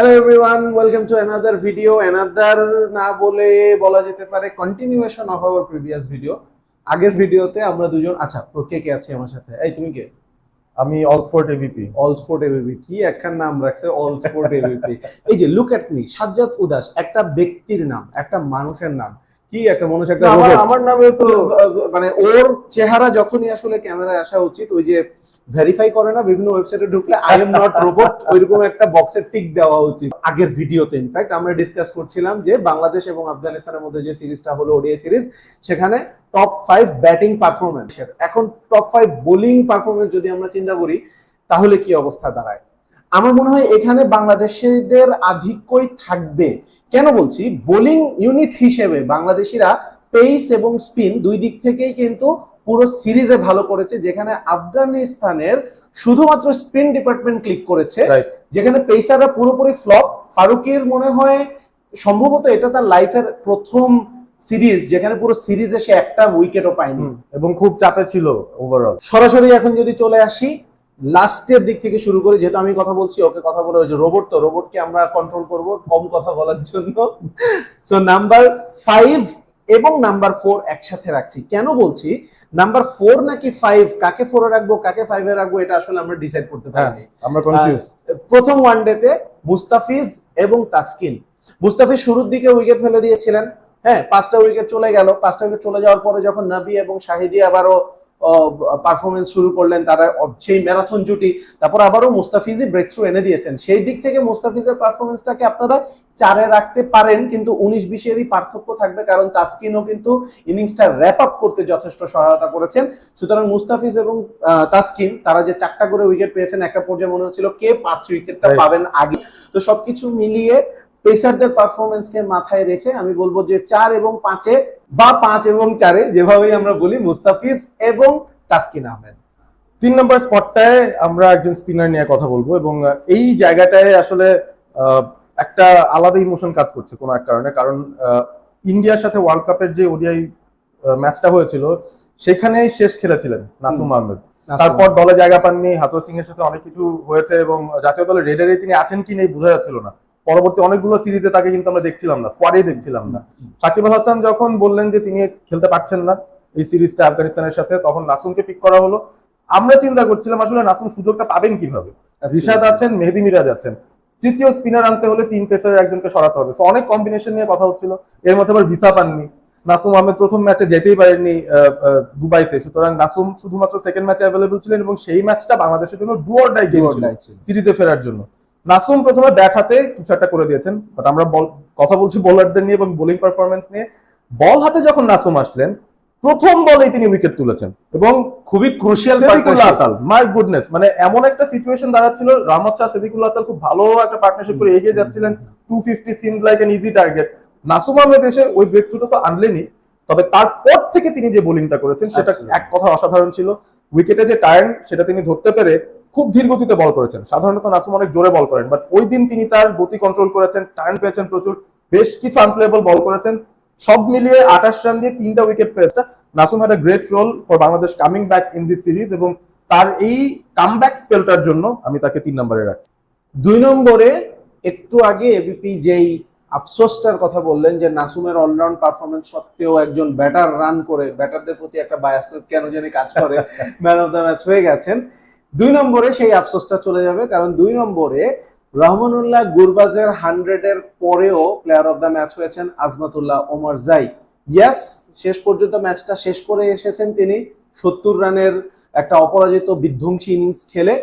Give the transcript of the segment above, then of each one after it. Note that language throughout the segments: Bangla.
Hello everyone welcome to another video another না বলে বলা যেতে পারে continuation of our previous video আগের ভিডিওতে আমরা দুজন আচ্ছা কে কে আছে আমার সাথে? এই তুমি কে? আমি all sport ABP all sport ABP কি একখান নাম রাখছে? অল স্পোর্ট এবিপি এই যে লুক অ্যাট মি সাজ্জাদ উদাস একটা ব্যক্তির নাম একটা মানুষের নাম। কি একটা মানুষ একটা আমার আমার নামে তো মানে ওর চেহারা যখনই আসলে ক্যামেরায় আসা উচিত ওই যে ভেরিফাই করে না বিভিন্ন ওয়েবসাইটে ঢুকলে আই এম নট রোবট ওইরকম একটা বক্সের টিক দেওয়া উচিত। আগের ভিডিওতে ইনফ্যাক্ট আমরা ডিসকাস করছিলাম যে বাংলাদেশ এবং আফগানিস্তানের মধ্যে যে সিরিজটা হলো ওডিআই সিরিজ সেখানে টপ ফাইভ ব্যাটিং পারফরমেন্স এখন টপ ফাইভ বোলিং পারফরমেন্স যদি আমরা চিন্তা করি তাহলে কি অবস্থা দাঁড়ায়? আমার মনে হয় এখানে বাংলাদেশিদের আধিক্যই থাকবে। কেন বলছি? বোলিং ইউনিট হিসেবে বাংলাদেশিরা পেস এবং স্পিন দুই দিক থেকেই কিন্তু পুরো সিরিজে ভালো করেছে যেখানে আফগানিস্তানের শুধুমাত্র স্পিন ডিপার্টমেন্ট ক্লিক করেছে. যেখানে পেসাররা পুরোপুরি ফ্লপ। ফারুকের মনে হয় সম্ভবত এটা তার লাইফের প্রথম সিরিজ যেখানে পুরো সিরিজে সে একটা উইকেটও পায়নি। এবং খুব চাপে ছিল ওভারঅল সরাসরি এখন যদি চলে আসি লাস্টের দিক থেকে শুরু করি যেহেতু আমি কথা বলছি ওকে কথা বলে যে রোবট তো রোবটকে আমরা কন্ট্রোল করব কম কথা বলার জন্য। সো নাম্বার ফাইভ এবং নাম্বার ফোর একসাথে রাখছি। কেন বলছি? নাম্বার ফোর নাকি ফাইভ কাকে ফোরে রাখব কাকে ফাইভে রাখব এটা আসলে আমরা ডিসাইড করতে হ্যাঁ পারিনি। আমরা কনফিউজ প্রথম ওয়ানডেতে মুস্তাফিজ এবং তাসকিন। মুস্তাফিজ শুরুর দিকে উইকেট ফেলে দিয়েছিলেন। হ্যাঁ পাঁচটা উইকেট চলে গেল। পাঁচটা উইকেট চলে যাওয়ার পরে যখন নাবি এবং শাহিদি আবারও পারফরমেন্স শুরু করলেন তারা সেই ম্যারাথন জুটি তারপর আবারও মুস্তাফিজি ব্রেক থ্রু এনে দিয়েছেন। সেই দিক থেকে মুস্তাফিজের পারফরমেন্সটাকে আপনারা চারে রাখতে পারেন কিন্তু উনিশ বিশেরই পার্থক্য থাকবে কারণ তাসকিনও কিন্তু ইনিংসটা র্যাপ আপ করতে যথেষ্ট সহায়তা করেছেন। সুতরাং মুস্তাফিজ এবং তাসকিন তারা যে চারটা করে উইকেট পেয়েছেন একটা পর্যায়ে মনে হচ্ছিল কে পাঁচ উইকেটটা পাবেন আগে। তো সবকিছু মিলিয়ে পেসারদের পারফরমেন্সকে মাথায় রেখে আমি বলব যে চার এবং পাঁচে বা পাঁচ এবং চারে যেভাবেই আমরা বলি মুস্তাফিজ এবং তাসকিন আহমেদ। তিন নম্বর স্পটটায় আমরা একজন স্পিনার নিয়ে কথা বলব এবং এই জায়গাটায় আসলে একটা আলাদা ইমোশন কাজ করছে কোনো এক কারণে। কারণ ইন্ডিয়ার সাথে ওয়ার্ল্ড কাপের যে ওডিআই ম্যাচটা হয়েছিল সেখানেই শেষ খেলেছিলেন নাসুম আহমেদ। তারপর দলে জায়গা পাননি হাতুয়া সিং এর সাথে অনেক কিছু হয়েছে এবং জাতীয় দলের রেডারে তিনি আছেন কি নেই বোঝা যাচ্ছিল না। পরবর্তী অনেকগুলো সিরিজে তাকে কিন্তু আমরা দেখছিলাম না স্কোয়াডেই দেখছিলাম না। সাকিব আল হাসান যখন বললেন যে তিনি খেলতে পারছেন না এই সিরিজটা আফগানিস্তানের সাথে তখন নাসুমকে পিক করা হলো। আমরা চিন্তা করছিলাম আসলে নাসুম সুযোগটা পাবেন কীভাবে? রিশাদ আছেন মেহেদি মিরাজ আছেন। তৃতীয় স্পিনার আনতে হলে তিন পেসারের একজনকে সরাতে হবে। সো অনেক কম্বিনেশন নিয়ে কথা হচ্ছিল। এর মধ্যে আবার ভিসা পাননি। নাসুম আহমেদ প্রথম ম্যাচে যেতেই পারেননি দুবাইতে। সুতরাং নাসুম শুধুমাত্র সেকেন্ড ম্যাচে অ্যাভেলেবল ছিলেন এবং সেই ম্যাচটা বাংলাদেশের জন্য ডুয়ার ডাই গেম ছিল সিরিজে ফেরার জন্য। নাসুম প্রথমে ব্যাট হাতে কিছু একটা করে দিয়েছেন বাট আমরা বল- কথা বলছি বোলারদের নিয়ে এবং বোলিং পারফরমেন্স নিয়ে। বল হাতে যখন নাসুম আসলেন প্রথম বলেই তিনি উইকেট তুলেছেন। এবং খুবই ক্রুশিয়াল আতাল মাই গুডনেস মানে এমন একটা সিচুয়েশন দাঁড়াচ্ছিল রহমত শাহ সেদিকুল্লাহ আতাল খুব ভালো একটা পার্টনারশিপ করে এগিয়ে যাচ্ছিলেন। Two fifty seem like an easy target Nasum Ahmed এসে ওই ব্রেক থ্রুটা তো আনলেনি তবে তারপর থেকে তিনি যে বোলিংটা করেছেন সেটা এক কথা অসাধারণ ছিল। উইকেটে যে টার্ন সেটা তিনি ধরতে পেরে খুব ধীর গতিতে বল করেছেন। সাধারণত নাসুম অনেক জোরে বল করেন বাট ওই দিন তিনি তার গতি কন্ট্রোল করেছেন টার্ন পেয়েছেন প্রচুর বেশ কিছু আনপ্লেয়েবল বল করেছেন সব মিলিয়ে আঠাশ রান দিয়ে তিনটা উইকেট পেয়েছে। Nasum had a great role for Bangladesh coming back in this series এবং তার এই কামব্যাক স্পেলটার জন্য আমি তাকে তিন নম্বরে রাখছি। দুই নম্বরে একটু আগে এবিপি যেই আফসোসটার কথা বললেন যে নাসুমের অলরাউন্ড পারফরমেন্স সত্ত্বেও একজন ব্যাটার রান করে ব্যাটারদের প্রতি একটা বায়াসনেস কেন জানি কাজ করে ম্যান অফ দ্য ম্যাচ হয়ে গেছেন। দুই নম্বরে সেই আফসোসটা চলে যাবে, কারণ দুই নম্বরে রহমানুল্লাহ গুরবাজের হান্ড্রেডের পরেও প্লেয়ার অফ দ্য ম্যাচ হয়েছেন আজমাতুল্লাহ ওমর জাই। ইয়াস শেষ পর্যন্ত ম্যাচটা শেষ করে এসেছেন তিনি। সত্তর রানের একটা অপরাজিত বিধ্বংসী ইনিংস খেলে।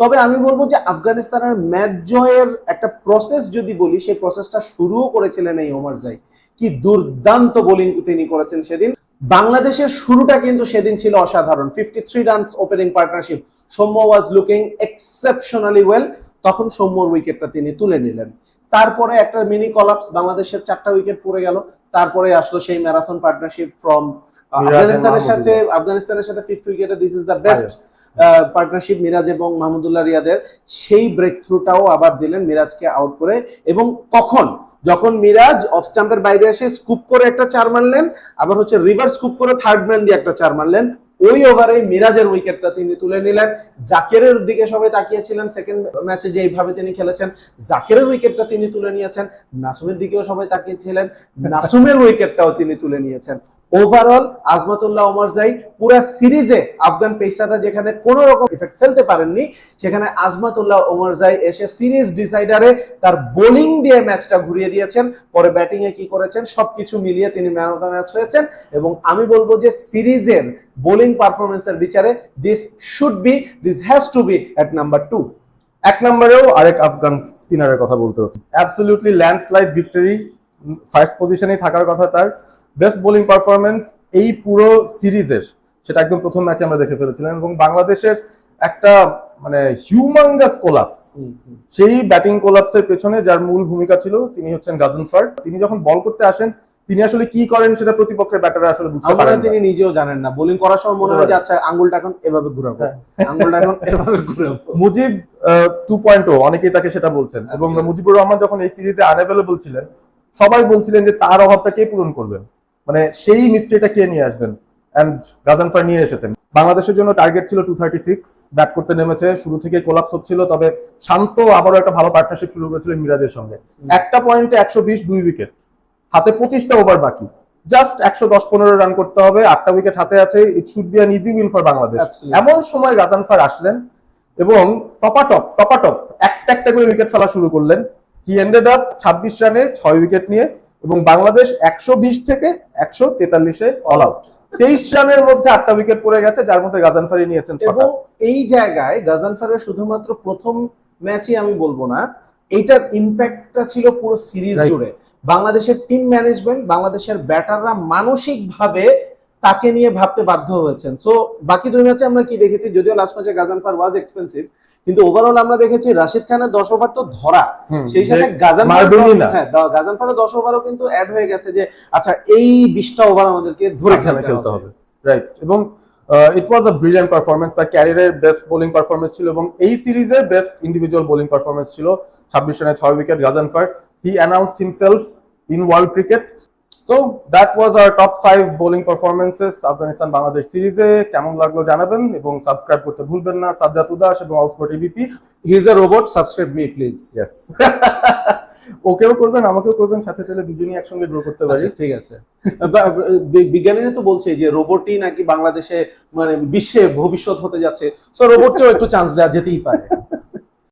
তবে আমি বলব যে আফগানিস্তানের ম্যাচ জয়ের একটা প্রসেস যদি বলি সেই প্রসেসটা শুরুও করেছিলেন এই ওমর জাই। কি দুর্দান্ত বোলিং তিনি করেছেন সেদিন। বাংলাদেশের শুরুটা কিন্তু সেদিন ছিল অসাধারণ। Fifty three runs opening partnership Soumya was looking exceptionally well তখন সৌম্যর উইকেটটা তিনি তুলে নিলেন। তারপরে একটা মিনি কলাপস বাংলাদেশের চারটা উইকেট পড়ে গেল। তারপরে আসলো সেই ম্যারাথন পার্টনারশিপ ফ্রম আফগানিস্তানের সাথে আফগানিস্তানের সাথে ফিফথ উইকেটে this is the best partnership Miraz এবং মাহমুদুল্লাহ রিয়াদের, সেই ব্রেক থ্রুটাও আবার দিলেন মিরাজকে আউট করে। এবং কখন? যখন মিরাজ অফ স্টাম্পের বাইরে এসে স্কুপ করে একটা চার মারলেন, আবার হচ্ছে রিভার্স স্কুপ করে থার্ড ম্যান দিয়ে একটা চার মারলেন, ওই ওভারে মিরাজের উইকেটটা তিনি তুলে নিলেন। জাকেরের দিকে সবাই তাকিয়েছিলেন সেকেন্ড ম্যাচে যেইভাবে তিনি খেলেছেন, জাকেরের উইকেটটা তিনি তুলে নিয়েছেন, নাসুমের দিকেও সবাই তাকিয়েছিলেন, নাসুমের উইকেটটাও তিনি তুলে নিয়েছেন। ওভারঅল আজমাতুল্লাহ ওমর জাই পুরা সিরিজে আফগান পেসাররা যেখানে কোনো রকম ইফেক্ট ফেলতে পারেননি, সেখানে আজমাতুল্লাহ ওমর জাই এসে সিরিজ ডিসাইডারে তার বোলিং দিয়ে ম্যাচটা ঘুরিয়ে দিয়েছেন। পরে ব্যাটিং এ কি করেছেন? সবকিছু মিলিয়ে তিনি ম্যান অফ দ্য ম্যাচ হয়েছেন এবং আমি বলব যে সিরিজের বোলিং পারফরমেন্সের বিচারে this should be this has to be at number two এক নম্বরেও আরেক আফগান স্পিনারের কথা বলতে অ্যাবসলিউটলি ল্যান্ডস্লাইড ভিক্টরি ফার্স্ট পজিশনেই থাকার কথা তার। বেস্ট বোলিং পারফরমেন্স এই পুরো সিরিজের সেটা একদম প্রথম ম্যাচে আমরা দেখে ফেলেছিলাম এবং বাংলাদেশের একটা মানে হিউমাঙ্গাস কোলাপস সেই ব্যাটিং কোলাপসের পেছনে যার মূল ভূমিকা ছিল তিনি হচ্ছেন গাজনফার তিনি যখন বল করতে আসেন তিনি আসলে কি করেন সেটা প্রতিপক্ষের ব্যাটাররা আসলে বুঝতে পারেন তিনি নিজেও জানেন না। বোলিং করার সময় মনে হয় যে আচ্ছা আঙ্গুলটা এখন এভাবে ঘুরাবো। হ্যাঁ। আঙ্গুলটা এখন এভাবে ঘুরাবো। মুজিব টু পয়েন্ট অনেকেই তাকে সেটা বলছেন। এবং Absolutely. মুজিবুর রহমান যখন এই সিরিজে আনঅ্যাভেলেবল ছিলেন সবাই বলছিলেন যে তার অভাবটা কে পূরণ করবেন মানে সেই মিস্ট্রিটা কে নিয়ে আসবেন? অ্যান্ড গাজানফার নিয়ে এসেছেন। বাংলাদেশের জন্য টার্গেট ছিল টু থার্টি সিক্স ব্যাট করতে নেমেছে। শুরু থেকে কোলাপস হচ্ছিল তবে শান্ত আবারও একটা ভালো পার্টনারশিপ শুরু করেছিল মিরাজের সঙ্গে। একটা পয়েন্টে একশো বিশ দুই উইকেট হাতে পঁচিশটা ওভার বাকি। জাস্ট একশো দশ পনেরো রান করতে হবে। আটটা উইকেট হাতে আছে। It should be an easy win for Bangladesh. এমন সময় গাজানফার আসলেন এবং টপাটপ টপাটপ একটা একটা করে উইকেট ফেলা শুরু করলেন। হি এন্ডেড আপ ছাব্বিশ রানে ছয় উইকেট নিয়ে এবং বাংলাদেশ একশো বিশ থেকে একশো তেতাল্লিশে অল আউট তেইশ রানের মধ্যে আটটা উইকেট পড়ে গেছে যার মধ্যে গাজানফারি নিয়েছেন এবং এই জায়গায় গাজানফারের শুধুমাত্র প্রথম ম্যাচই আমি বলব না এইটার ইম্প্যাক্টটা ছিল পুরো সিরিজ জুড়ে। বাংলাদেশের টিম ম্যানেজমেন্ট বাংলাদেশের ব্যাটাররা মানসিকভাবে তাকে নিয়ে ভাবতে বাধ্য হয়েছেন। সো বাকি দুই ম্যাচে আমরা কি দেখেছি? যদিও লাস্ট ম্যাচে গাজানফার ওয়াজ এক্সপেন্সিভ কিন্তু ওভারঅল আমরা দেখেছি রাশিদ খানের দশ ওভার তো ধরা। সেই সাথে গাজানফার। হ্যাঁ গাজানফারের দশ ওভারও কিন্তু অ্যাড হয়ে গেছে যে আচ্ছা এই বিশটা ওভার আমাদেরকে ধরে সাবধানে খেলতে হবে। রাইট এবং ইট ওয়াজ আ ব্রিলিয়ান্ট পারফরমেন্স তার ক্যারিয়ারের বেস্ট বোলিং পারফরমেন্স ছিল এবং এই সিরিজের বেস্ট ইন্ডিভিজুয়াল বোলিং পারফরমেন্স ছিল। ছাব্বিশ রানে ছয় wicket Ghazanfar he announced himself in world cricket so that was our top five bowling performances Afghanistan Bangladesh সিরিজে কেমন লাগল জানাবেন এবং সাবস্ক্রাইব করতে ভুলবেন না। সাজ্জাদ উদাস এবং all sport ABP he is a robot subscribe me please yes ওকেও করবেন আমাকেও করবেন সাথে সাথে দুজনই একসঙ্গে ড্র করতে পারি। আচ্ছা, ঠিক আছে। বিজ্ঞানীরা তো বলছে যে রোবটই নাকি বাংলাদেশে মানে বিশ্বে ভবিষ্যৎ হতে যাচ্ছে। সো রোবটকেও একটু চান্স দেওয়া যেতেই পারে।